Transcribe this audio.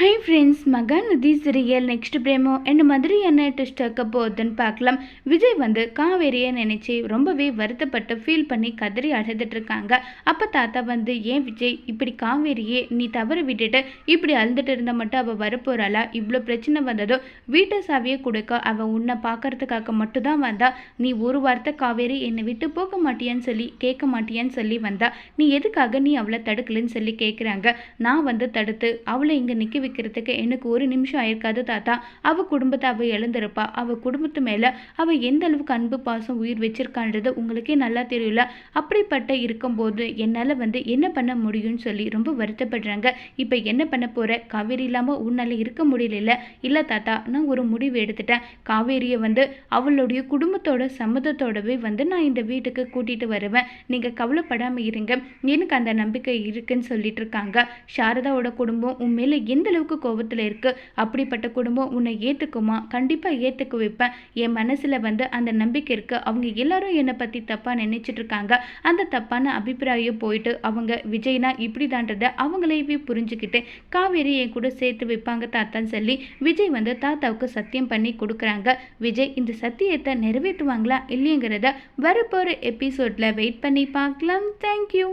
Hi friends Mahanadhi serial next promo என்ன மாதிரி என்ன ட்விஸ்ட் ஆக்க போகுதுன்னு பார்க்கலாம். விஜய் வந்து காவேரியை நினைச்சு ரொம்பவே வருத்தப்பட்டு ஃபீல் பண்ணி கதறி அழுதுட்டு இருக்காங்க. அப்போ தாத்தா வந்து ஏன் விஜய் இப்படி காவேரியே நீ தவற விட்டுட்டு இப்படி அழுதுட்டு இருந்தால் மட்டும் அவள் வரப்போறாளா? இவ்வளோ பிரச்சனை வந்ததோ வீட்டை சாவியை கொடுக்க அவள் உன்னை பார்க்கறதுக்காக மட்டும்தான் வந்தா. நீ ஒரு வார்த்தை காவேரி என்னை விட்டு போக மாட்டியான்னு சொல்லி கேட்க மாட்டியான்னு சொல்லி வந்தா. நீ எதுக்காக நீ அவளை தடுக்கலன்னு சொல்லி கேட்குறாங்க நான் வந்து தடுத்து அவளை இங்கே நிற்க வைக்கிறதுக்கு எனக்கு ஒரு நிமிஷம் ஆயிருக்காது தாத்தா. அவ குடும்பத்தை அவ இழந்திருப்பா. அவ குடும்பத்து மேல அவ எந்த அளவுக்கு அன்பு பாசம் உயிர் வச்சிருக்கான்றது உங்களுக்கே நல்லா தெரியல அப்படிப்பட்ட இருக்கும்போது என்னால் வந்து என்ன பண்ண முடியும்னு சொல்லி ரொம்ப வருத்தப்படுறாங்க. இப்போ என்ன பண்ண போற? காவேரி இல்லாமல் உன்னால இருக்க முடியல இல்லை தாத்தா நான் ஒரு முடிவு எடுத்துட்டேன். காவேரியை வந்து அவளுடைய குடும்பத்தோட சம்மதத்தோடவே வந்து நான் இந்த வீட்டுக்கு கூட்டிட்டு வருவேன். நீங்கள் கவலைப்படாமல் இருங்க. எனக்கு அந்த நம்பிக்கை இருக்குன்னு சொல்லிட்டு இருக்காங்க. சாரதாவோட குடும்பம் உன் மேலே எந்த அளவுக்கு கோபத்தில் இருக்குது அப்படிப்பட்ட குடும்பம் உன்னை ஏற்றுக்குமா கண்டிப்பாக ஏற்றுக்க வைப்பேன். என் மனசில் வந்து அந்த நம்பிக்கை இருக்குது அவங்க எல்லாரும் என்னை பற்றி தப்பாக நினைச்சிட்டு இருக்காங்க. அந்த தப்பான அபிப்பிராயம் போயிட்டு அவங்க விஜய்னா இப்படி தான்றதை அவங்களையே புரிஞ்சுக்கிட்டு காவேரி என் கூட சேர்த்து வைப்பாங்க தாத்தான்னு சொல்லி விஜய் வந்து தாத்தாவுக்கு சத்தியம் பண்ணி கொடுக்குறாங்க. விஜய் இந்த சத்தியத்தை நிறைவேற்றுவாங்களா இல்லைங்கிறத வரப்போகிற எபிசோடில் வெயிட் பண்ணி பார்க்கலாம். தேங்க்யூ